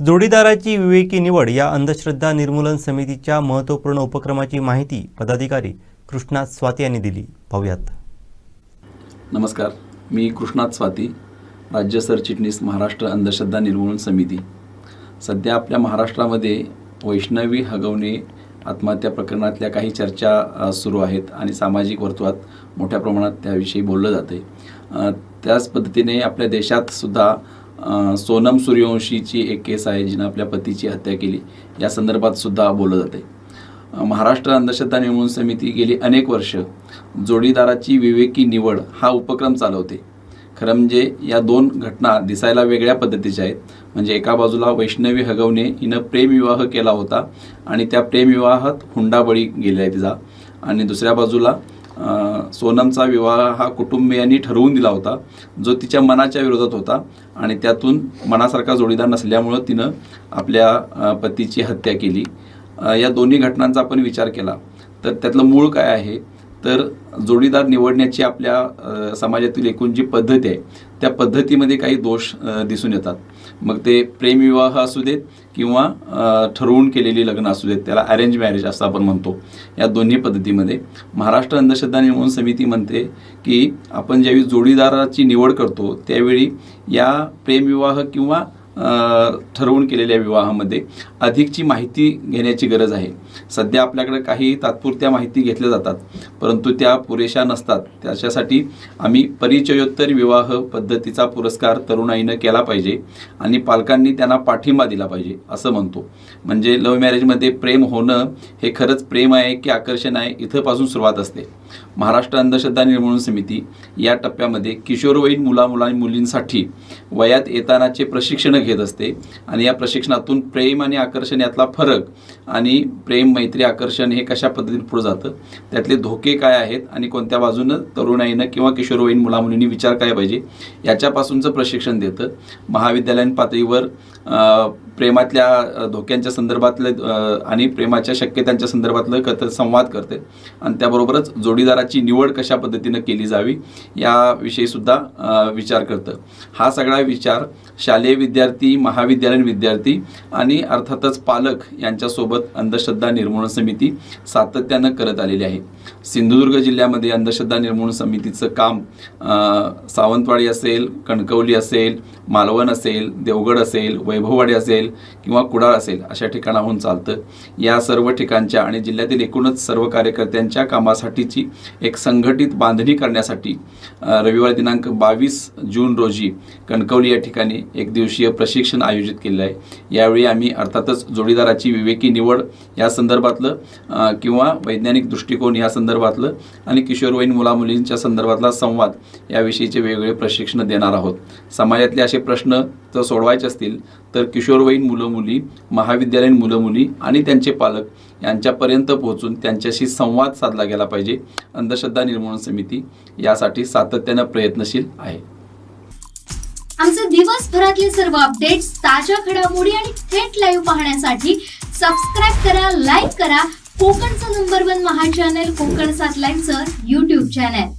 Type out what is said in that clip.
जोडीदाराची विवेकी निवड या अंधश्रद्धा निर्मूलन समितीच्या महत्त्वपूर्ण उपक्रमाची माहिती पदाधिकारी कृष्णात स्वाती यांनी दिली. पाहूयात. नमस्कार. मी कृष्णात स्वाती राज्य सरचिटणीस महाराष्ट्र अंधश्रद्धा निर्मूलन समिती. सध्या आपल्या महाराष्ट्रामध्ये वैष्णवी हगवणे आत्महत्या प्रकरणातल्या काही चर्चा सुरू आहेत आणि सामाजिक वर्तुळात मोठ्या प्रमाणात त्याविषयी बोललं जाते त्याच पद्धतीने आपल्या देशात सुद्धा सोनम सूर्यवंशीची एक केस आहे जिनं आपल्या पतीची हत्या केली. या संदर्भात सुद्धा बोललं जाते महाराष्ट्र अंधश्रद्धा निर्मूलन समिती गेली अनेक वर्ष जोडीदाराची विवेकी निवड हा उपक्रम चालवते. खरं म्हणजे या दोन घटना दिसायला वेगळ्या पद्धतीच्या आहेत. म्हणजे एका बाजूला वैष्णवी हगवणे हिनं प्रेमविवाह केला होता आणि त्या प्रेमविवाहात हुंडाबळी गेल्या आहे तिचा. आणि दुसऱ्या बाजूला सोनमचा विवाह हा कुटुंबियांनी ठरवून दिला होता जो तिच्या मनाच्या विरोधात होता आणि त्यातून मनासारखा जोडीदार नसल्यामुळं तिनं आपल्या पतीची हत्या केली. या दोन्ही घटनांचा आपण विचार केला. तर त्यातलं मूळ काय आहे? तर जोडीदार निवडण्याची आपल्या समाजातील एकूण जी पद्धत आहे त्या पद्धतीमध्ये काही दोष दिसून येतात. मग ते प्रेमविवाह असू देत किंवा ठरवून केलेली लग्न असू देत त्याला अरेंज मॅरेज असं आपण म्हणतो या दोन्ही पद्धतीमध्ये. महाराष्ट्र अंधश्रद्धा निर्मूलन समिती म्हणते की आपण ज्यावेळी जोडीदाराची निवड करतो त्यावेळी या प्रेमविवाह किंवा ठरवून केलेल्या विवाहामध्ये अधिकची माहिती घेण्याची गरज आहे. सध्या आपल्याकडे काही तात्पुरत्या माहिती घेतल्या जातात परंतु त्या पुरेशा नसतात. त्याच्यासाठी आम्ही परिचयोत्तर विवाह पद्धतीचा पुरस्कार तरुणाईनं केला पाहिजे आणि पालकांनी त्यांना पाठिंबा दिला पाहिजे असं म्हणतो. म्हणजे लव्ह मॅरेजमध्ये प्रेम होणं हे खरंच प्रेम आहे की आकर्षण आहे इथंपासून सुरुवात असते. महाराष्ट्र अंधश्रद्धा निर्मूलन समिती या टप्प्यामध्ये किशोरवयीन मुला मुला मुलींसाठी वयात येतानाचे प्रशिक्षण घेत असते. आणि या प्रशिक्षणातून प्रेम आणि आकर्षण यातला फरक आणि प्रेम मैत्री आकर्षण हे कशा पद्धतीने पुढे जातं त्यातले धोके काय आहेत आणि कोणत्या बाजूनं तरुणाईनं किंवा किशोरवयीन मुलामुलींनी विचार काय पाहिजे याच्यापासूनचं प्रशिक्षण देतं. महाविद्यालयीन पातळीवर प्रेमातल्या धोक्यांच्या संदर्भातलं आणि प्रेमाच्या शक्यतांच्या संदर्भातलं कथ संवाद करते. आणि त्याबरोबरच जोडीदाराची निवड कशा पद्धतीनं केली जावी याविषयी सुद्धा विचार करतं. हा सगळा विचार शालेय विद्यार्थी महाविद्यालयीन विद्यार्थी आणि अर्थातच पालक यांच्यासोबत अंधश्रद्धा निर्मूलन समिती सातत्यानं करत आलेली आहे. सिंधुदुर्ग जिल्ह्यामध्ये अंधश्रद्धा निर्मूलन समितीचं काम सावंतवाडी असेल कणकवली असेल मालवण असेल देवगड असेल वैभववाडी असेल किंवा कुडाळ असेल अशा ठिकाणाहून चालतं. या सर्व ठिकाणच्या आणि जिल्ह्यातील एकूणच सर्व कार्यकर्त्यांच्या कामासाठीची एक संघटित बांधणी करण्यासाठी रविवार दिनांक बावीस जून रोजी कणकवली या ठिकाणी एक दिवसीय प्रशिक्षण आयोजित केलेलं आहे. यावेळी आम्ही अर्थातच जोडीदाराची विवेकी निवड या संदर्भातलं किंवा वैज्ञानिक दृष्टिकोन या संदर्भातलं आणि किशोरवयीन मुलामुलींच्या संदर्भातला संवाद याविषयीचे वेगवेगळे प्रशिक्षण देणार आहोत. समाजातले असे प्रश्न जर सोडवायचे असतील तर किशोरवयीन मुलं मुली महाविद्यालयीन मुलं मुली आणि त्यांचे पालक यांच्यापर्यंत पोहोचून त्यांच्याशी संवाद साधला गेला पाहिजे. अंधश्रद्धा निर्मूलन समिती यासाठी सातत्यानं प्रयत्नशील आहे. आमचे दिवसभरातले सर्व अपडेट्स ताज्या घडामोडी आणि थेट लाईव्ह पाहण्यासाठी सबस्क्राईब करा लाईक करा. कोकणचं number one Maha channel Konkan सात लाईव्हचं युट्यूब चॅनल